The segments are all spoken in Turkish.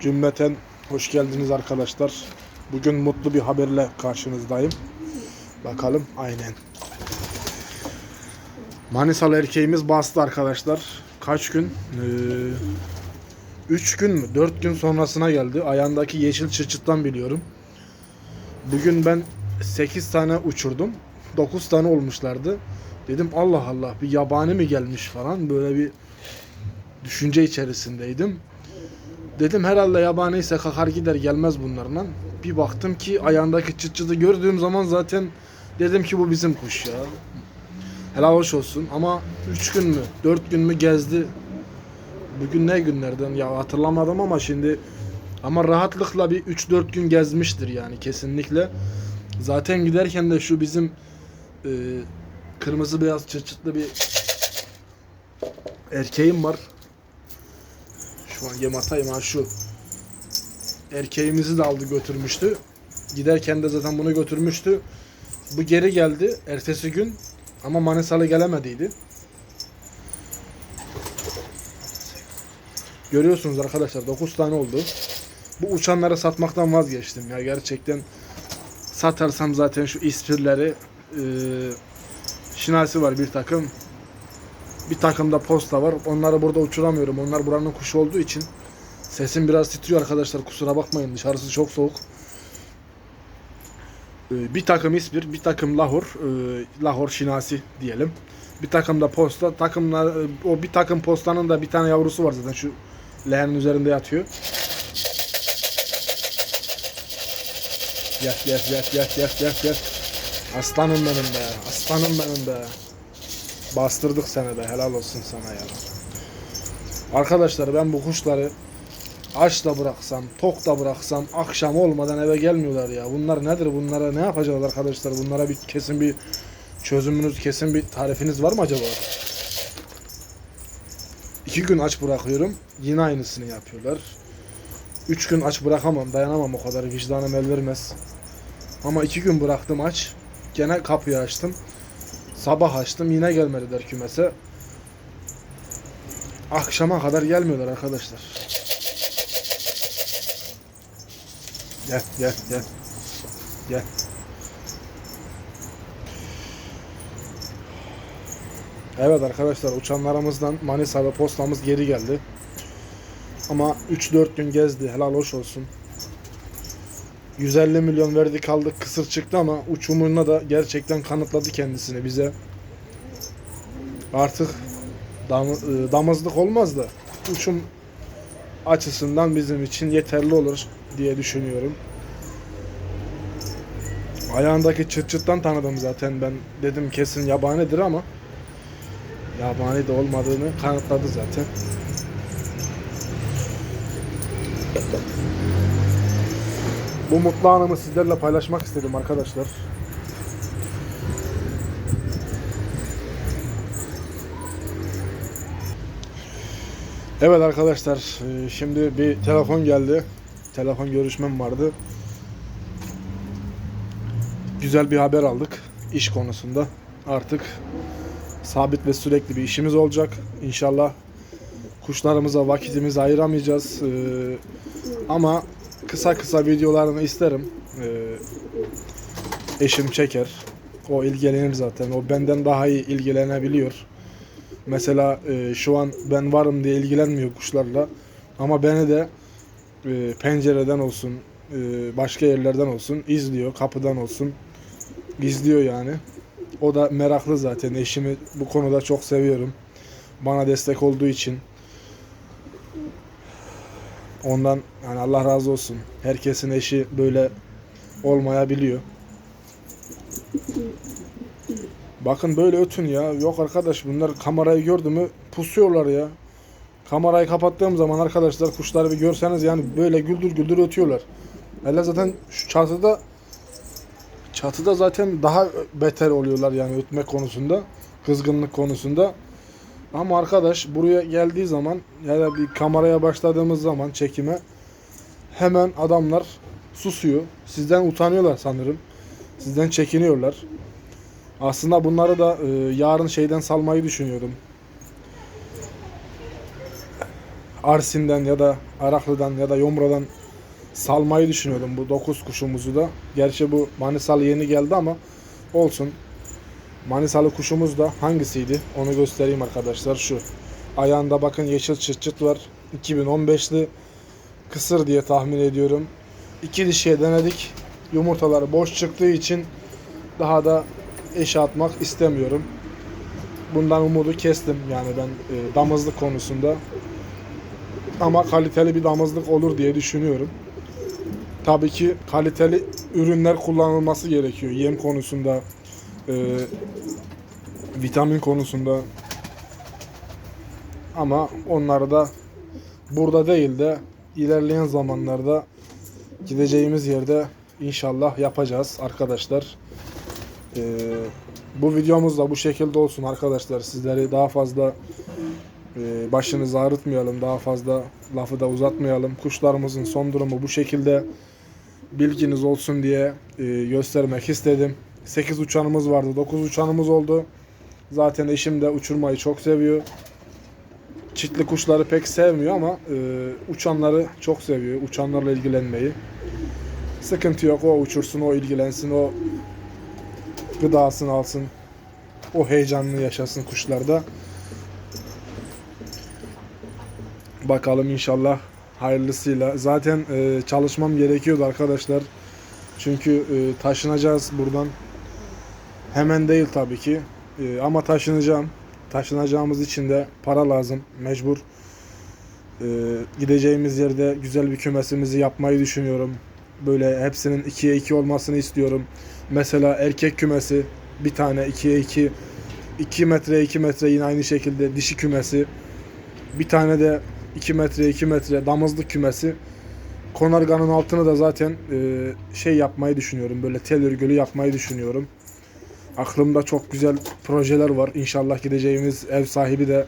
Cümleten hoş geldiniz arkadaşlar. Bugün mutlu bir haberle karşınızdayım. Bakalım aynen. Manisalı erkeğimiz bastı arkadaşlar. Kaç gün? 3 gün mü? 4 gün sonrasına geldi. Ayağındaki yeşil çıçıttan biliyorum. Bugün ben 8 tane uçurdum. 9 tane olmuşlardı. Dedim Allah Allah bir yabani mi gelmiş falan böyle bir düşünce içerisindeydim. Dedim herhalde yabani ise kakar gider gelmez bunlarla. Bir baktım ki ayağındaki çıt çıtı gördüğüm zaman zaten dedim ki bu bizim kuş ya. Helal hoş olsun ama 3 gün mü 4 gün mü gezdi. Bugün ne günlerden ya hatırlamadım ama şimdi ama rahatlıkla bir 3-4 gün gezmiştir yani kesinlikle. Zaten giderken de şu bizim e, kırmızı beyaz çıt çıtlı bir erkeğim var. Şu an yem atayım ha şu. Erkeğimizi de aldı götürmüştü. Giderken de zaten bunu götürmüştü. Bu geri geldi ertesi gün ama Manisalı gelemediydi. Görüyorsunuz arkadaşlar 9 tane oldu. Bu uçanları satmaktan vazgeçtim ya gerçekten. Satarsam zaten şu ispirleri e, şinasi var bir takım. Bir takımda posta var. Onları burada uçuramıyorum. Onlar buranın kuşu olduğu için sesim biraz titriyor arkadaşlar. Kusura bakmayın. Dışarısı çok soğuk. Ee, Bir takım İspir, bir takım Lahor, e, Lahor Şinasi diyelim. Bir takım da posta. Takımlar e, o bir takım postanın da bir tane yavrusu var zaten şu leğenin üzerinde yatıyor. Gel gel gel gel gel gel gel. Aslanım benim be. Aslanım benim be. Bastırdık seni be. Helal olsun sana ya. Arkadaşlar ben bu kuşları aç da bıraksam, tok da bıraksam akşam olmadan eve gelmiyorlar ya. Bunlar nedir? Bunlara ne yapacağız arkadaşlar? Bunlara bir kesin bir çözümünüz, kesin bir tarifiniz var mı acaba? İki gün aç bırakıyorum. Yine aynısını yapıyorlar. Üç gün aç bırakamam. Dayanamam o kadar. Vicdanım el vermez. Ama iki gün bıraktım aç. Gene kapıyı açtım. Sabah açtım. Yine gelmediler kümese. Akşama kadar gelmiyorlar arkadaşlar. Gel gel gel. Gel. Evet arkadaşlar uçanlarımızdan Manisa ve postamız geri geldi. Ama 3-4 gün gezdi. Helal hoş olsun. 150 milyon verdik aldık kısır çıktı ama uçumuna da gerçekten kanıtladı kendisini bize. Artık dam, e, damızlık olmaz da uçum açısından bizim için yeterli olur diye düşünüyorum. Ayağındaki çıt çıttan tanıdım zaten ben dedim kesin yabanidir ama yabani de olmadığını kanıtladı zaten. Bu mutlu anımı sizlerle paylaşmak istedim arkadaşlar. Evet arkadaşlar e, şimdi bir telefon geldi. Telefon görüşmem vardı. Güzel bir haber aldık iş konusunda. Artık sabit ve sürekli bir işimiz olacak. İnşallah kuşlarımıza vakitimizi ayıramayacağız. E, Ama kısa kısa videolarını isterim. E, Eşim çeker. O ilgilenir zaten. O benden daha iyi ilgilenebiliyor. Mesela e, şu an ben varım diye ilgilenmiyor kuşlarla. Ama beni de e, pencereden olsun, e, başka yerlerden olsun izliyor, kapıdan olsun izliyor yani. O da meraklı zaten. Eşimi bu konuda çok seviyorum. Bana destek olduğu için. Ondan yani Allah razı olsun. Herkesin eşi böyle olmayabiliyor. Bakın böyle ötün ya. Yok arkadaş bunlar kamerayı gördü mü pusuyorlar ya. Kamerayı kapattığım zaman arkadaşlar kuşları bir görseniz yani böyle güldür güldür ötüyorlar. Hele zaten şu çatıda çatıda zaten daha beter oluyorlar yani ötme konusunda. Kızgınlık konusunda. Ama arkadaş buraya geldiği zaman ya da bir kameraya başladığımız zaman çekime hemen adamlar susuyor. Sizden utanıyorlar sanırım. Sizden çekiniyorlar. Aslında bunları da e, yarın şeyden salmayı düşünüyordum. Arsin'den ya da Araklı'dan ya da Yomra'dan salmayı düşünüyordum bu 9 kuşumuzu da. Gerçi bu Manisalı yeni geldi ama olsun. Manisalı kuşumuz da hangisiydi? Onu göstereyim arkadaşlar. Şu. Ayağında bakın yeşil çıt çıt var. 2015'li kısır diye tahmin ediyorum. İki dişiye denedik. Yumurtaları boş çıktığı için daha da eşe atmak istemiyorum. Bundan umudu kestim yani ben e, damızlık konusunda. Ama kaliteli bir damızlık olur diye düşünüyorum. Tabii ki kaliteli ürünler kullanılması gerekiyor. Yem konusunda, e, vitamin konusunda. Ama onları da burada değil de ilerleyen zamanlarda gideceğimiz yerde inşallah yapacağız arkadaşlar. Ee, bu videomuz da bu şekilde olsun arkadaşlar. Sizleri daha fazla e, başınızı ağrıtmayalım. Daha fazla lafı da uzatmayalım. Kuşlarımızın son durumu bu şekilde bilginiz olsun diye e, göstermek istedim. 8 uçanımız vardı. 9 uçanımız oldu. Zaten eşim de uçurmayı çok seviyor. Çitli kuşları pek sevmiyor ama e, uçanları çok seviyor. Uçanlarla ilgilenmeyi. Sıkıntı yok. O uçursun, o ilgilensin, o gıdasını alsın. O heyecanını yaşasın kuşlarda. Bakalım inşallah hayırlısıyla. Zaten e, çalışmam gerekiyordu arkadaşlar. Çünkü e, taşınacağız buradan. Hemen değil tabii ki. E, ama taşınacağım. Taşınacağımız için de para lazım. Mecbur. E, gideceğimiz yerde güzel bir kümesimizi yapmayı düşünüyorum. Böyle hepsinin 2'ye 2 olmasını istiyorum. Mesela erkek kümesi bir tane 2'ye 2 2 metre 2 metre yine aynı şekilde dişi kümesi. Bir tane de 2 metre 2 metre damızlık kümesi. Konarganın altını da zaten e, şey yapmayı düşünüyorum. Böyle tel örgülü yapmayı düşünüyorum. Aklımda çok güzel projeler var. İnşallah gideceğimiz ev sahibi de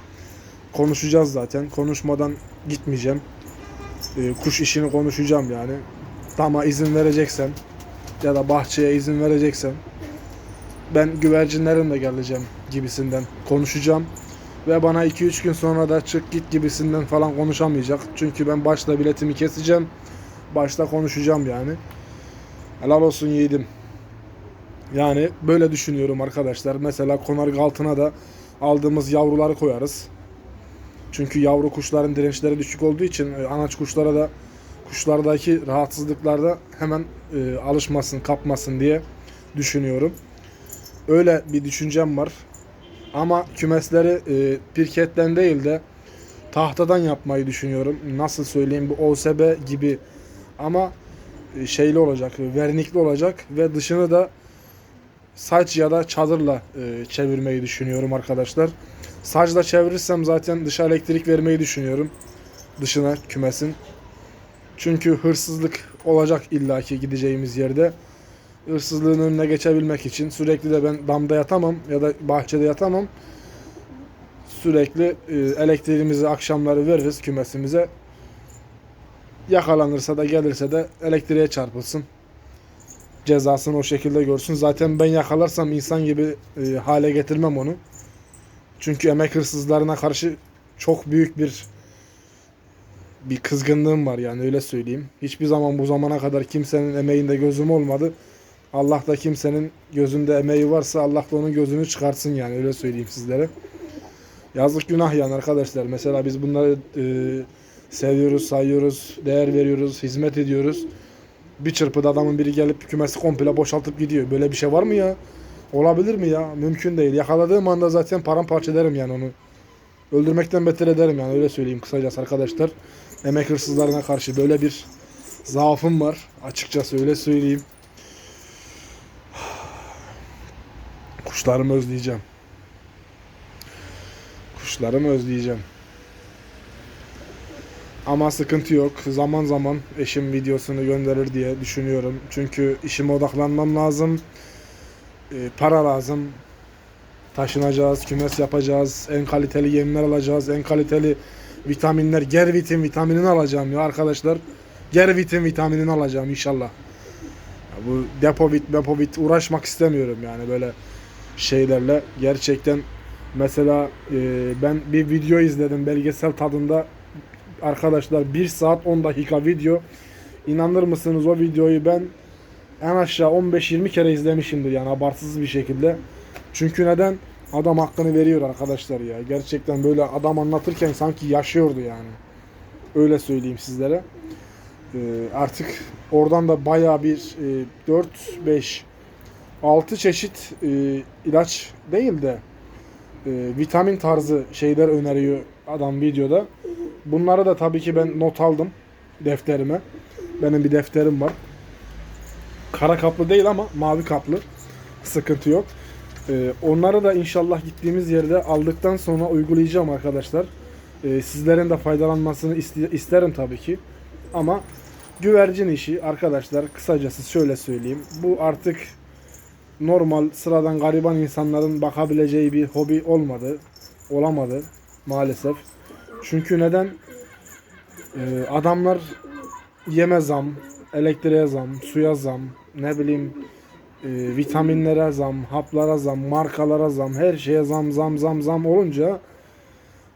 konuşacağız zaten. Konuşmadan gitmeyeceğim. E, kuş işini konuşacağım yani. Dama izin vereceksen ya da bahçeye izin vereceksen ben güvercinlerimle geleceğim gibisinden konuşacağım. Ve bana 2-3 gün sonra da çık git gibisinden falan konuşamayacak. Çünkü ben başta biletimi keseceğim. Başta konuşacağım yani. Helal olsun yiğidim. Yani böyle düşünüyorum arkadaşlar. Mesela konarga altına da aldığımız yavruları koyarız. Çünkü yavru kuşların dirençleri düşük olduğu için e, anaç kuşlara da kuşlardaki rahatsızlıklarda hemen e, alışmasın, kapmasın diye düşünüyorum. Öyle bir düşüncem var. Ama kümesleri e, pirketten değil de tahtadan yapmayı düşünüyorum. Nasıl söyleyeyim bu OSB gibi ama e, şeyli olacak, vernikli olacak ve dışını da saç ya da çadırla e, çevirmeyi düşünüyorum arkadaşlar. Saçla çevirirsem zaten dışa elektrik vermeyi düşünüyorum. Dışına kümesin. Çünkü hırsızlık olacak illaki gideceğimiz yerde. Hırsızlığın önüne geçebilmek için sürekli de ben damda yatamam ya da bahçede yatamam. Sürekli e, elektriğimizi akşamları veririz kümesimize. Yakalanırsa da gelirse de elektriğe çarpılsın. Cezasını o şekilde görsün. Zaten ben yakalarsam insan gibi e, hale getirmem onu. Çünkü emek hırsızlarına karşı çok büyük bir bir kızgınlığım var yani öyle söyleyeyim. Hiçbir zaman bu zamana kadar kimsenin emeğinde gözüm olmadı. Allah da kimsenin gözünde emeği varsa Allah da onun gözünü çıkartsın yani öyle söyleyeyim sizlere. Yazık günah yani arkadaşlar. Mesela biz bunları e, seviyoruz, sayıyoruz, değer veriyoruz, hizmet ediyoruz. Bir çırpıda adamın biri gelip kümesi komple boşaltıp gidiyor. Böyle bir şey var mı ya? Olabilir mi ya? Mümkün değil. Yakaladığım anda zaten paramparça ederim yani onu. Öldürmekten beter ederim yani öyle söyleyeyim kısacası arkadaşlar. Emek hırsızlarına karşı böyle bir zaafım var. Açıkçası öyle söyleyeyim. Kuşlarımı özleyeceğim. Kuşlarımı özleyeceğim. Ama sıkıntı yok. Zaman zaman eşim videosunu gönderir diye düşünüyorum. Çünkü işime odaklanmam lazım. Ee, para lazım. Taşınacağız, kümes yapacağız, en kaliteli yemler alacağız, en kaliteli vitaminler, gervitin vitaminini alacağım ya arkadaşlar. Gervitin vitaminini alacağım inşallah. Ya bu depovit, depovit uğraşmak istemiyorum yani böyle şeylerle. Gerçekten mesela e, ben bir video izledim belgesel tadında arkadaşlar 1 saat 10 dakika video. İnanır mısınız o videoyu ben en aşağı 15-20 kere izlemişimdir yani abartısız bir şekilde. Çünkü neden? Adam hakkını veriyor arkadaşlar ya. Gerçekten böyle adam anlatırken sanki yaşıyordu yani. Öyle söyleyeyim sizlere. Ee, artık oradan da bayağı bir e, 4 5 6 çeşit e, ilaç değil de e, vitamin tarzı şeyler öneriyor adam videoda. Bunları da tabii ki ben not aldım defterime. Benim bir defterim var. Kara kaplı değil ama mavi kaplı. Sıkıntı yok. Ee, onları da inşallah gittiğimiz yerde aldıktan sonra uygulayacağım arkadaşlar. Ee, sizlerin de faydalanmasını iste- isterim tabii ki. Ama güvercin işi arkadaşlar kısacası şöyle söyleyeyim. Bu artık normal sıradan gariban insanların bakabileceği bir hobi olmadı. Olamadı maalesef. Çünkü neden? Ee, adamlar yeme zam, elektriğe zam, suya zam, ne bileyim e, vitaminlere zam, haplara zam, markalara zam, her şeye zam zam zam zam olunca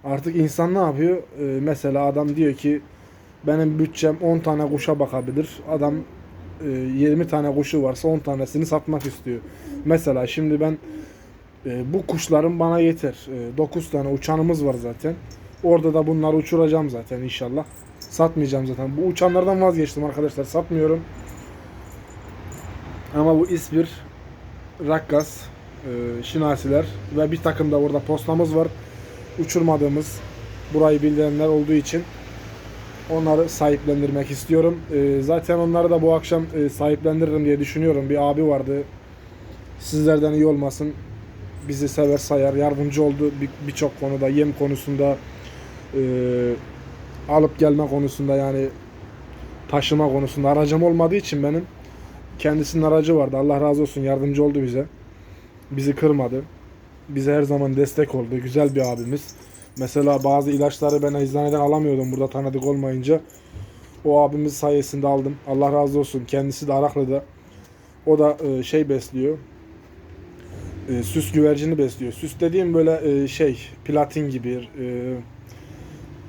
artık insan ne yapıyor? E, mesela adam diyor ki benim bütçem 10 tane kuşa bakabilir. Adam e, 20 tane kuşu varsa 10 tanesini satmak istiyor. Mesela şimdi ben e, bu kuşların bana yeter. E, 9 tane uçanımız var zaten. Orada da bunları uçuracağım zaten inşallah. Satmayacağım zaten. Bu uçanlardan vazgeçtim arkadaşlar. Satmıyorum. Ama bu İspir, Rakkas, e, Şinasiler ve bir takım da orada postamız var. Uçurmadığımız burayı bildirenler olduğu için onları sahiplendirmek istiyorum. E, zaten onları da bu akşam e, sahiplendiririm diye düşünüyorum. Bir abi vardı. Sizlerden iyi olmasın. Bizi sever sayar. Yardımcı oldu bir- birçok konuda. Yem konusunda e, alıp gelme konusunda yani taşıma konusunda aracım olmadığı için benim kendisinin aracı vardı. Allah razı olsun yardımcı oldu bize. Bizi kırmadı. Bize her zaman destek oldu. Güzel bir abimiz. Mesela bazı ilaçları ben eczaneden alamıyordum burada tanıdık olmayınca. O abimiz sayesinde aldım. Allah razı olsun. Kendisi de Araklı'da. O da e, şey besliyor. E, süs güvercini besliyor. Süs dediğim böyle e, şey platin gibi. E,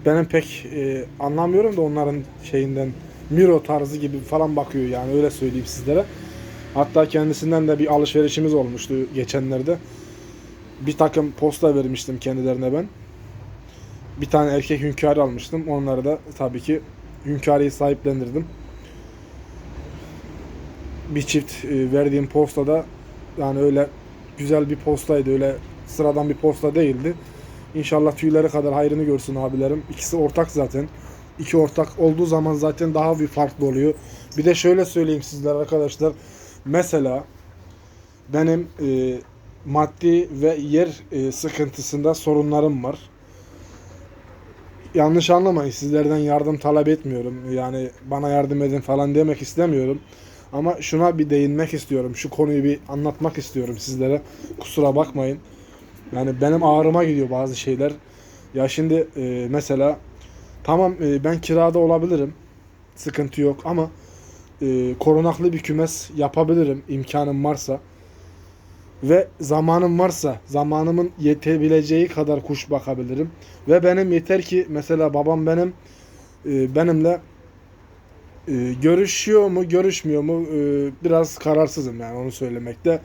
benim pek e, anlamıyorum da onların şeyinden Miro tarzı gibi falan bakıyor yani öyle söyleyeyim sizlere. Hatta kendisinden de bir alışverişimiz olmuştu geçenlerde. Bir takım posta vermiştim kendilerine ben. Bir tane erkek hünkârı almıştım. Onları da tabii ki hünkârıyı sahiplendirdim. Bir çift e, verdiğim postada yani öyle güzel bir postaydı. Öyle sıradan bir posta değildi. İnşallah tüyleri kadar hayrını görsün abilerim. İkisi ortak zaten. İki ortak olduğu zaman zaten daha bir farklı oluyor. Bir de şöyle söyleyeyim sizlere arkadaşlar. Mesela benim e, maddi ve yer e, sıkıntısında sorunlarım var. Yanlış anlamayın. Sizlerden yardım talep etmiyorum. Yani bana yardım edin falan demek istemiyorum. Ama şuna bir değinmek istiyorum. Şu konuyu bir anlatmak istiyorum sizlere. Kusura bakmayın. Yani benim ağrıma gidiyor bazı şeyler. Ya şimdi e, mesela tamam e, ben kirada olabilirim. Sıkıntı yok ama e, korunaklı bir kümes yapabilirim imkanım varsa. Ve zamanım varsa zamanımın yetebileceği kadar kuş bakabilirim. Ve benim yeter ki mesela babam benim e, benimle e, görüşüyor mu görüşmüyor mu e, biraz kararsızım yani onu söylemekte.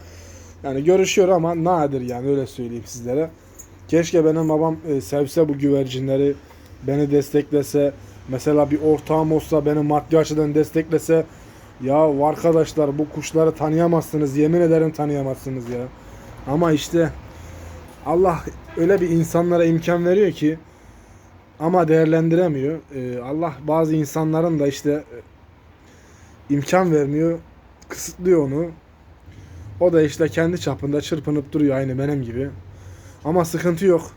Yani görüşüyor ama nadir yani öyle söyleyeyim sizlere. Keşke benim babam e, sevse bu güvercinleri, beni desteklese, mesela bir ortağım olsa beni maddi açıdan desteklese. Ya arkadaşlar bu kuşları tanıyamazsınız, yemin ederim tanıyamazsınız ya. Ama işte Allah öyle bir insanlara imkan veriyor ki ama değerlendiremiyor. E, Allah bazı insanların da işte e, imkan vermiyor, kısıtlıyor onu. O da işte kendi çapında çırpınıp duruyor aynı benim gibi. Ama sıkıntı yok.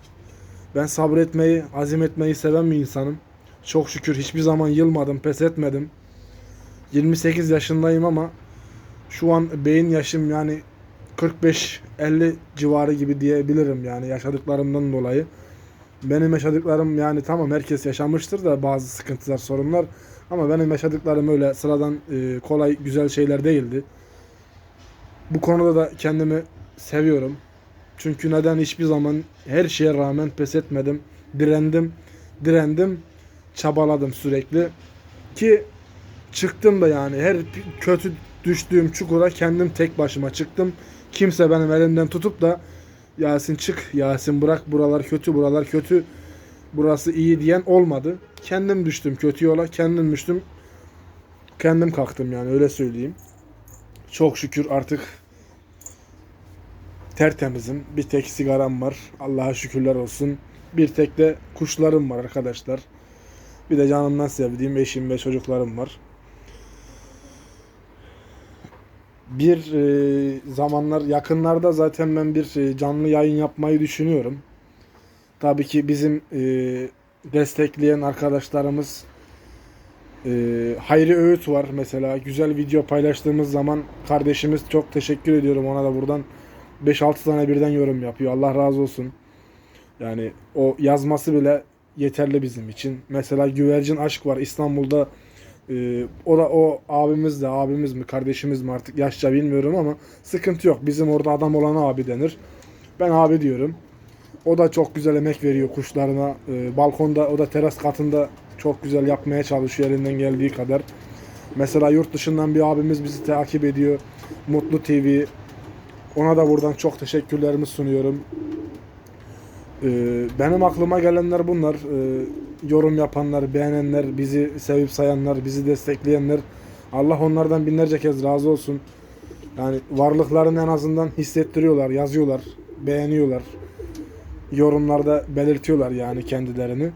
Ben sabretmeyi, azim etmeyi seven bir insanım. Çok şükür hiçbir zaman yılmadım, pes etmedim. 28 yaşındayım ama şu an beyin yaşım yani 45-50 civarı gibi diyebilirim yani yaşadıklarımdan dolayı. Benim yaşadıklarım yani tamam herkes yaşamıştır da bazı sıkıntılar, sorunlar. Ama benim yaşadıklarım öyle sıradan e, kolay güzel şeyler değildi. Bu konuda da kendimi seviyorum. Çünkü neden hiçbir zaman her şeye rağmen pes etmedim. Direndim, direndim çabaladım sürekli. Ki çıktım da yani her kötü düştüğüm çukura kendim tek başıma çıktım. Kimse benim elimden tutup da Yasin çık, Yasin bırak buralar kötü, buralar kötü, burası iyi diyen olmadı. Kendim düştüm kötü yola, kendim düştüm. Kendim kalktım yani öyle söyleyeyim. Çok şükür artık tertemizim. Bir tek sigaram var. Allah'a şükürler olsun. Bir tek de kuşlarım var arkadaşlar. Bir de canımdan sevdiğim eşim ve çocuklarım var. Bir e, zamanlar yakınlarda zaten ben bir e, canlı yayın yapmayı düşünüyorum. Tabii ki bizim e, destekleyen arkadaşlarımız e, Hayri Öğüt var mesela. Güzel video paylaştığımız zaman kardeşimiz çok teşekkür ediyorum ona da buradan 5-6 tane birden yorum yapıyor. Allah razı olsun. Yani o yazması bile yeterli bizim için. Mesela Güvercin Aşk var İstanbul'da. Ee, o da o abimiz de abimiz mi kardeşimiz mi artık yaşça bilmiyorum ama sıkıntı yok. Bizim orada adam olana abi denir. Ben abi diyorum. O da çok güzel emek veriyor kuşlarına. Ee, balkonda o da teras katında çok güzel yapmaya çalışıyor elinden geldiği kadar. Mesela yurt dışından bir abimiz bizi takip ediyor. Mutlu TV. Ona da buradan çok teşekkürlerimi sunuyorum. Ee, benim aklıma gelenler bunlar. Ee, yorum yapanlar, beğenenler, bizi sevip sayanlar, bizi destekleyenler. Allah onlardan binlerce kez razı olsun. Yani varlıklarını en azından hissettiriyorlar, yazıyorlar, beğeniyorlar. Yorumlarda belirtiyorlar yani kendilerini.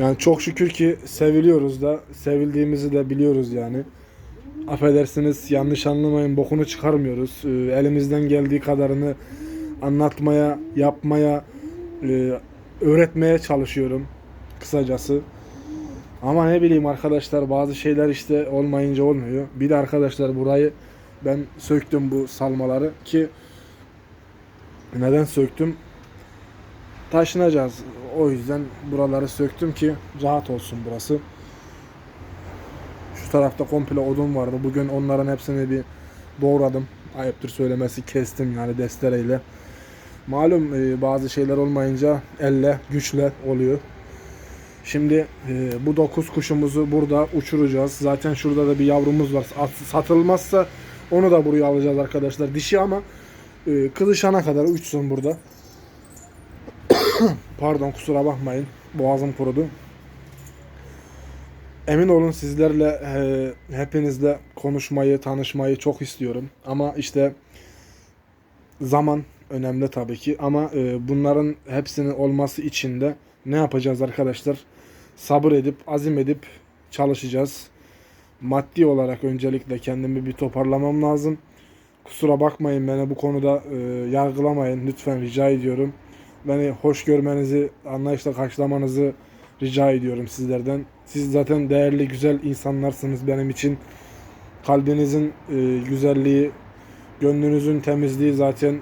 Yani çok şükür ki seviliyoruz da, sevildiğimizi de biliyoruz yani. Affedersiniz yanlış anlamayın bokunu çıkarmıyoruz. Ee, elimizden geldiği kadarını anlatmaya, yapmaya, e, öğretmeye çalışıyorum kısacası. Ama ne bileyim arkadaşlar bazı şeyler işte olmayınca olmuyor. Bir de arkadaşlar burayı ben söktüm bu salmaları ki neden söktüm? Taşınacağız. O yüzden buraları söktüm ki rahat olsun burası. Şu tarafta komple odun vardı. Bugün onların hepsini bir doğradım. Ayıptır söylemesi kestim yani destereyle. Malum e, bazı şeyler olmayınca elle, güçle oluyor. Şimdi e, bu 9 kuşumuzu burada uçuracağız. Zaten şurada da bir yavrumuz var. At- Satılmazsa onu da buraya alacağız arkadaşlar. Dişi ama e, kızışana kadar uçsun burada. Pardon kusura bakmayın. Boğazım kurudu. Emin olun sizlerle e, hepinizle konuşmayı, tanışmayı çok istiyorum. Ama işte zaman önemli tabii ki. Ama e, bunların hepsinin olması için de ne yapacağız arkadaşlar? Sabır edip, azim edip çalışacağız. Maddi olarak öncelikle kendimi bir toparlamam lazım. Kusura bakmayın beni bu konuda e, yargılamayın lütfen rica ediyorum. Beni hoş görmenizi, anlayışla karşılamanızı rica ediyorum sizlerden. Siz zaten değerli, güzel insanlarsınız benim için. Kalbinizin e, güzelliği, gönlünüzün temizliği zaten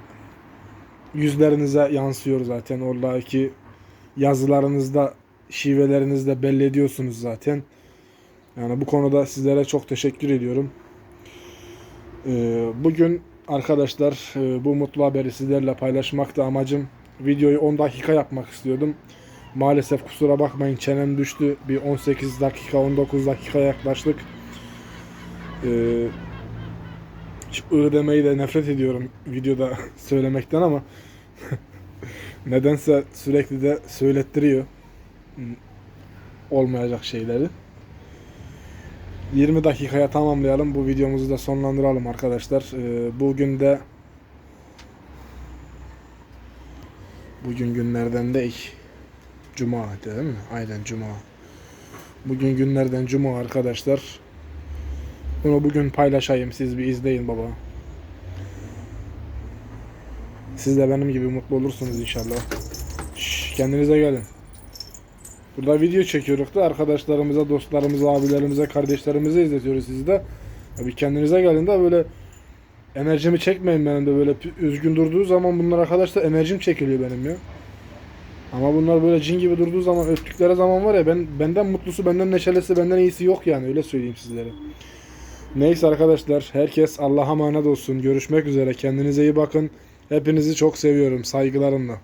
yüzlerinize yansıyor zaten. Oradaki yazılarınızda, şivelerinizde belli ediyorsunuz zaten. Yani bu konuda sizlere çok teşekkür ediyorum. Ee, bugün arkadaşlar e, bu mutlu haberi sizlerle paylaşmakta amacım. Videoyu 10 dakika yapmak istiyordum. Maalesef kusura bakmayın çenem düştü. Bir 18 dakika 19 dakika yaklaştık. Ee, şu ı demeyi de nefret ediyorum videoda söylemekten ama nedense sürekli de söylettiriyor olmayacak şeyleri. 20 dakikaya tamamlayalım. Bu videomuzu da sonlandıralım arkadaşlar. Ee, bugün de bugün günlerden değil. Cuma değil mi? Aynen Cuma. Bugün günlerden Cuma arkadaşlar. Bunu bugün paylaşayım. Siz bir izleyin baba. Siz de benim gibi mutlu olursunuz inşallah. Şş, kendinize gelin. Burada video çekiyoruz da arkadaşlarımıza, dostlarımıza, abilerimize, kardeşlerimize izletiyoruz sizi de. Ya bir kendinize gelin de böyle enerjimi çekmeyin benim de böyle üzgün durduğu zaman bunlar arkadaşlar enerjim çekiliyor benim ya. Ama bunlar böyle cin gibi durduğu zaman öptükleri zaman var ya ben benden mutlusu, benden neşelisi, benden iyisi yok yani öyle söyleyeyim sizlere. Neyse arkadaşlar herkes Allah'a emanet olsun. Görüşmek üzere. Kendinize iyi bakın. Hepinizi çok seviyorum. Saygılarımla.